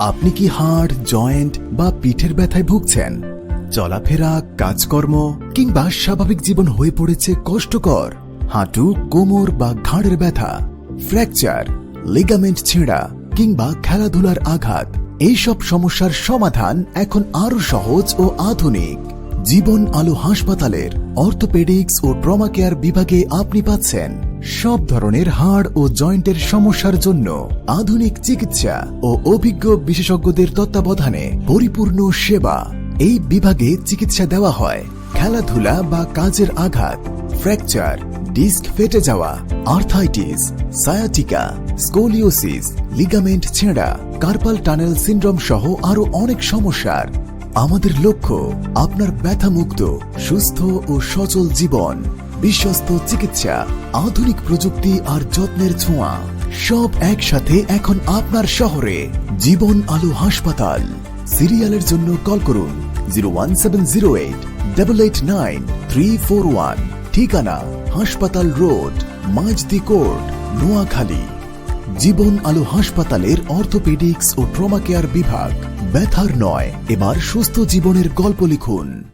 আপনি কি হাড়, জয়েন্ট বা পিঠের ব্যথায় ভুগছেন? চলাফেরা, কাজকর্ম কিংবা স্বাভাবিক জীবন হয়ে পড়েছে কষ্টকর। হাঁটু, কোমর বা ঘাড়ের ব্যথা, ফ্র্যাকচার, লিগামেন্ট ছেঁড়া কিংবা খেলাধুলার আঘাত, এইসব সমস্যার সমাধান এখন আরও সহজ ও আধুনিক। জীবন আলো হাসপাতালের অর্থোপেডিক্স ও ট্রমা কেয়ার বিভাগে আপনি পাচ্ছেন সব ধরনের হাড় ও জয়েন্টের সমস্যার জন্য আধুনিক চিকিৎসা ও অভিজ্ঞ বিশেষজ্ঞদের তত্ত্বাবধানে পরিপূর্ণ সেবা। এই বিভাগে চিকিৎসা দেওয়া হয়। খেলাধুলা বা কাজের আঘাত, ফ্র্যাকচার, ডিস্ক ফেটে যাওয়া, আর্থাইটিস, সায়াটিকা, স্কোলিওসিস, লিগামেন্ট ছেঁড়া, কার্পাল টানেল সিন্ড্রোম সহ আরও অনেক সমস্যার আমাদের লক্ষ্য, আপনার ব্যথামুক্ত, সুস্থ ও সচল জীবন, বিশ্বস্ত চিকিৎসা, আধুনিক প্রযুক্তি আর যত্নের ছোঁয়া। সব একসাথে এখন আপনার শহরে, জীবন আলো হাসপাতাল। সিরিয়ালের জন্য কল করুন, zero one seven zero eight, double eight nine three four one. ঠিকানা, হাসপাতাল রোড মাঝদি কোর্ট, নোয়াখালী। জীবন আলো হাসপাতালের অর্থোপেডিক্স ও ট্রমা কেয়ার বিভাগ, ব্যথার নয়। এবার সুস্থ জীবনের গল্প লিখুন।